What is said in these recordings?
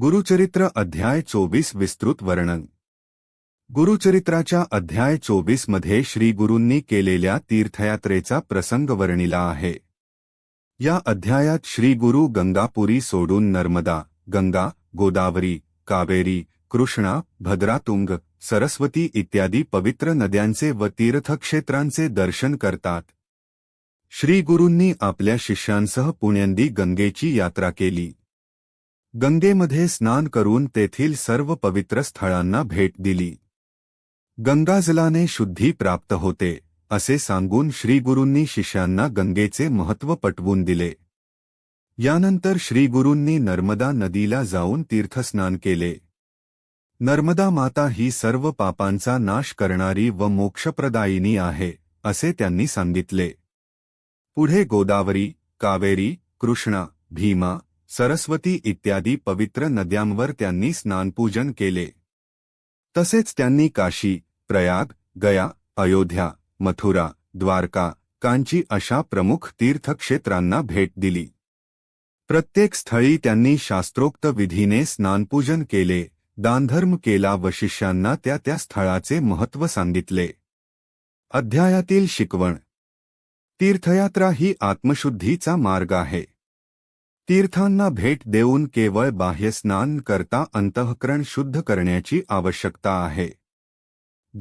गुरुचरित्र अध्याय चोवीस विस्तृत वर्णन. गुरुचरित्राच्या अध्याय चोवीसमध्ये श्री गुरूंनी केलेल्या तीर्थयात्रेचा प्रसंग वर्णिला आहे. या अध्यायात श्री गुरु गंगापुरी सोडून नर्मदा गंगा गोदावरी कावेरी कृष्णा भद्रातुंग सरस्वती इत्यादी पवित्र नद्यांचे व तीर्थक्षेत्रांचे दर्शन करतात. श्री गुरूंनी आपल्या शिष्यांसह पुण्यंदी गंगेची यात्रा केली. गंगेमध्ये स्नान करून तेथील सर्व पवित्र स्थळांना भेट दिली. गंगाजलाने शुद्धी प्राप्त होते असे सांगून श्रीगुरूंनी शिष्यांना गंगेचे महत्त्व पटवून दिले. यानंतर श्रीगुरूंनी नर्मदा नदीला जाऊन तीर्थस्नान केले. नर्मदा माता ही सर्व पापांचा नाश करणारी व मोक्षप्रदायिनी आहे असे त्यांनी सांगितले. पुढे गोदावरी कावेरी कृष्णा भीमा सरस्वती इत्यादी पवित्र नद्यांवर त्यांनी स्नानपूजन केले. तसेच त्यांनी काशी प्रयाग गया अयोध्या मथुरा द्वारका कांची अशा प्रमुख तीर्थक्षेत्रांना भेट दिली. प्रत्येक स्थळी त्यांनी शास्त्रोक्त विधीने स्नानपूजन केले दानधर्म केला व शिष्यांना त्या त्या स्थळाचे महत्त्व सांगितले. अध्यायातील शिकवण. तीर्थयात्रा ही आत्मशुद्धीचा मार्ग आहे. तीर्थांना भेट देऊन केवळ बाह्य स्नान करता अंतःकरण शुद्ध करण्याची आवश्यकता आहे.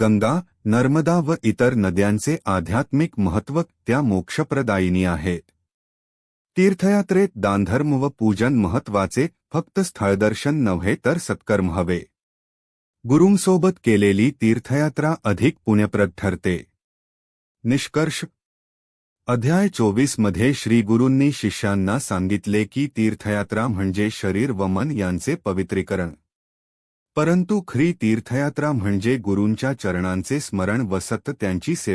गंगा नर्मदा व इतर नद्यांचे आध्यात्मिक महत्त्व त्या मोक्षप्रदायिनी आहेत. तीर्थयात्रेत दानधर्म व पूजन महत्त्वाचे फक्त स्थळदर्शन नव्हे तर सत्कर्म हवे. गुरुंसोबत केलेली तीर्थयात्रा अधिक पुण्यप्रद ठरते. निष्कर्ष अध्याय चोवीसमध्ये श्री गुरूंनी शिष्यांना सांगितले की तीर्थयात्रा म्हणजे शरीर व मन यांचे पवित्रीकरण. परंतु खरी तीर्थयात्रा म्हणजे गुरूंच्या चरणांचे स्मरण व सत त्यांची सेवा.